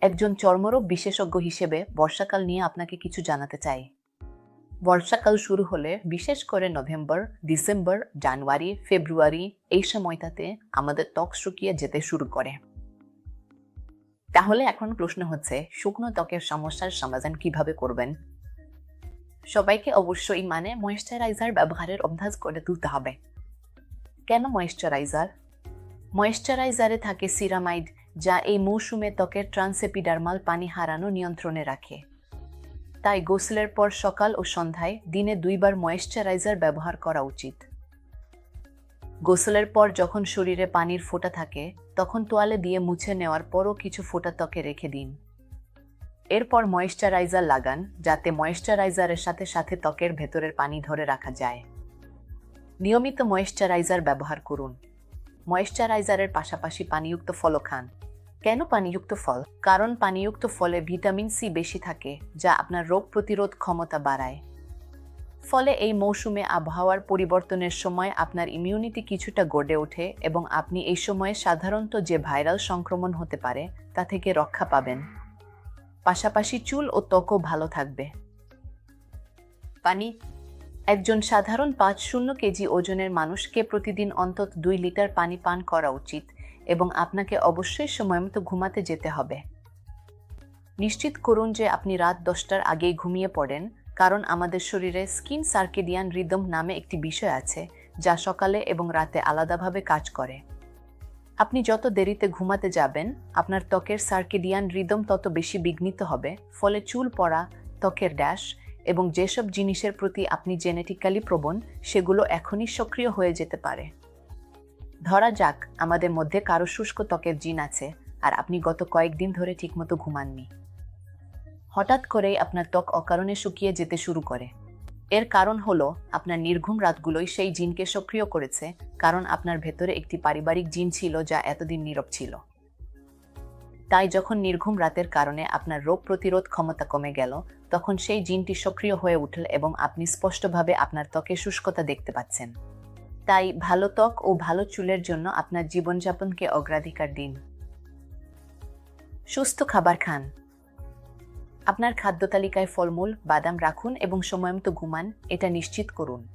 একজন চর্মরোগ বিশেষজ্ঞ হিসেবে বর্ষাকাল নিয়ে আপনাকে কিছু জানাতে চাই। বর্ষাকাল শুরু হলে, বিশেষ করে নভেম্বর, ডিসেম্বর, জানুয়ারি, ফেব্রুয়ারি, এই সময়টাতে আমাদের ত্বক শুকিয়ে যেতে শুরু করে। তাহলে এখন প্রশ্ন হচ্ছে, শুকনো ত্বকের সমস্যার সমাধান কীভাবে করবেন? সবাইকে অবশ্যই মানে ময়েশ্চারাইজার ব্যবহারের অভ্যাস করে তুলতে হবে। কেন ময়েশ্চারাইজার ময়েশ্চারাইজারে থাকে সিরামাইড যা এই মৌসুমে ত্বকের ট্রান্সেপিডার্মাল পানি হারানো নিয়ন্ত্রণে রাখে। তাই গোসলের পর সকাল ও সন্ধ্যায় দিনে দুইবার ময়েশ্চারাইজার ব্যবহার করা উচিত। গোসলের পর যখন শরীরে পানির ফোঁটা থাকে, তখন তোয়ালে দিয়ে মুছে নেওয়ার পরও কিছু ফোঁটা ত্বকে রেখে দিন। এরপর ময়েশ্চারাইজার লাগান, যাতে ময়েশ্চারাইজারের সাথে সাথে ত্বকের ভেতরের পানি ধরে রাখা যায়। নিয়মিত ময়েশ্চারাইজার ব্যবহার করুন। ময়েশ্চারাইজারের পাশাপাশি পানিযুক্ত ফলও খান। কেন পানিযুক্ত ফল? কারণ পানিযুক্ত ফলে ভিটামিন সি বেশি থাকে, যা আপনার রোগ প্রতিরোধ ক্ষমতা বাড়ায়। ফলে এই মৌসুমে আবহাওয়ার পরিবর্তনের সময় আপনার ইমিউনিটি কিছুটা গড়ে ওঠে এবং আপনি এই সময়ে সাধারণত যে ভাইরাল সংক্রমণ হতে পারে, তা থেকে রক্ষা পাবেন। পাশাপাশি চুল ও ত্বকও ভালো থাকবে। পানি। একজন সাধারণ পাঁচ শূন্য কেজি ওজনের মানুষকে প্রতিদিন অন্তত দুই লিটার পানি পান করা উচিত। এবং আপনাকে অবশ্যই সময়মতো ঘুমাতে যেতে হবে। নিশ্চিত করুন যে আপনি রাত দশটার আগেই ঘুমিয়ে পড়েন, কারণ আমাদের শরীরে স্কিন সার্কেডিয়ান রিদম নামে একটি বিষয় আছে, যা সকালে এবং রাতে আলাদাভাবে কাজ করে। আপনি যত দেরিতে ঘুমাতে যাবেন, আপনার ত্বকের সার্কেডিয়ান রিদম তত বেশি বিঘ্নিত হবে, ফলে চুল পড়া, ত্বকের ড্যাশ এবং যেসব জিনিসের প্রতি আপনি জেনেটিক্যালি প্রবণ, সেগুলো এখনই সক্রিয় হয়ে যেতে পারে। ধরা যাক, আমাদের মধ্যে কারও শুষ্ক ত্বকের জিন আছে, আর আপনি গত কয়েকদিন ধরে ঠিকমতো ঘুমাননি। হঠাৎ করেই আপনার ত্বক অকারণে শুকিয়ে যেতে শুরু করে। এর কারণ হলো, আপনার নির্ঘুম রাতগুলোই সেই জিনকে সক্রিয় করেছে, কারণ আপনার ভেতরে একটি পারিবারিক জিন ছিল যা এতদিন নীরব ছিল। তাই যখন নির্ঘুম রাতের কারণে আপনার রোগ প্রতিরোধ ক্ষমতা কমে গেল, তখন সেই জিনটি সক্রিয় হয়ে উঠল এবং আপনি স্পষ্টভাবে আপনার ত্বকে শুষ্কতা দেখতে পাচ্ছেন। তাই ভালো ত্বক ও ভালো চুলের জন্য আপনার জীবনযাপনকে অগ্রাধিকার দিন। সুস্থ খাবার খান। আপনার খাদ্য তালিকায় ফলমূল, বাদাম রাখুন এবং সময়মতো ঘুমান, এটা নিশ্চিত করুন।